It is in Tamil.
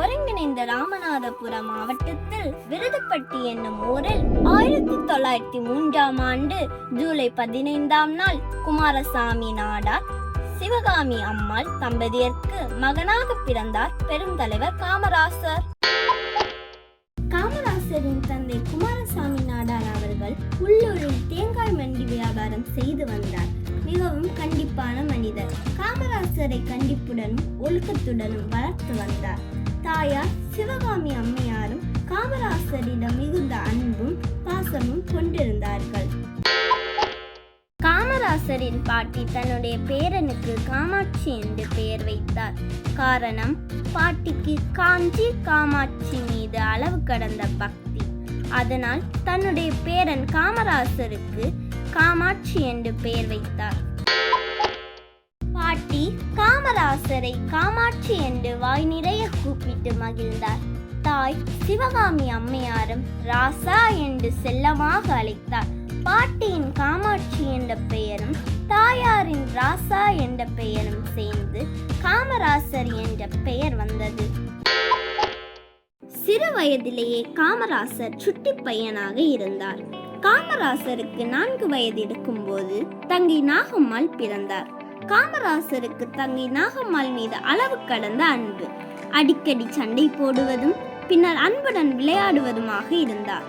ஒருங்கிணைந்த ராமநாதபுரம் மாவட்டத்தில் விருதுப்பட்டி என்னும் ஊரில் ஆயிரத்தி தொள்ளாயிரத்தி மூன்றாம் ஆண்டு ஜூலை பதினைந்தாம் நாள் குமாரசாமி நாடார் சிவகாமி அம்மாள் தம்பதியருக்கு மகனாக பிறந்தார் பெருந்தலைவர் காமராசர். காமராசரின் தந்தை குமாரசாமி நாடார் அவர்கள் உள்ளூரில் தேங்காய் மண்டி வியாபாரம் செய்து வந்தார். மிகவும் கண்டிப்பான மனிதர். காமராசரை கண்டிப்புடனும் ஒழுக்கத்துடனும் வளர்த்து வந்தார். தாயார் சிவகாமி அம்மையாரும் காமராசரிடம் மிகுந்த அன்பும் பாசமும் கொண்டிருந்தார்கள். காமராசரின் பாட்டி தன்னுடைய பேரனுக்கு காமாட்சி என்று பெயர் வைத்தார். காரணம் பாட்டிக்கு காஞ்சி காமாட்சி மீது அளவு கடந்த பக்தி. அதனால் தன்னுடைய பேரன் காமராசருக்கு காமாட்சி என்று பெயர் வைத்தார். பாட்டி காமராசரை காமாட்சி என்று வாய் நிறை கூப்பிட்டு மகிழ்ந்தார் தாய் சிவகாமி அம்மையாரும் ராசா என்று செல்லமாக அழைத்தார். பாட்டியின் காமாட்சி என்ற பெயரும் தாயாரின் ராசா என்ற பெயரும் சேர்ந்து காமராசர் என்ற பெயர் வந்தது. சிறு வயதிலேயே காமராசர் சுட்டி பையனாக இருந்தார். காமராசருக்கு நான்கு வயது இருக்கும்போது தங்கை நாகம்மாள் பிறந்தார். காமராசருக்கு தங்கை நாகம்மாள் மீது அளவு கடந்த அன்பு. அடிக்கடி சண்டை போடுவதும் பின்னர் அன்புடன் விளையாடுவதுமாக இருந்தார்.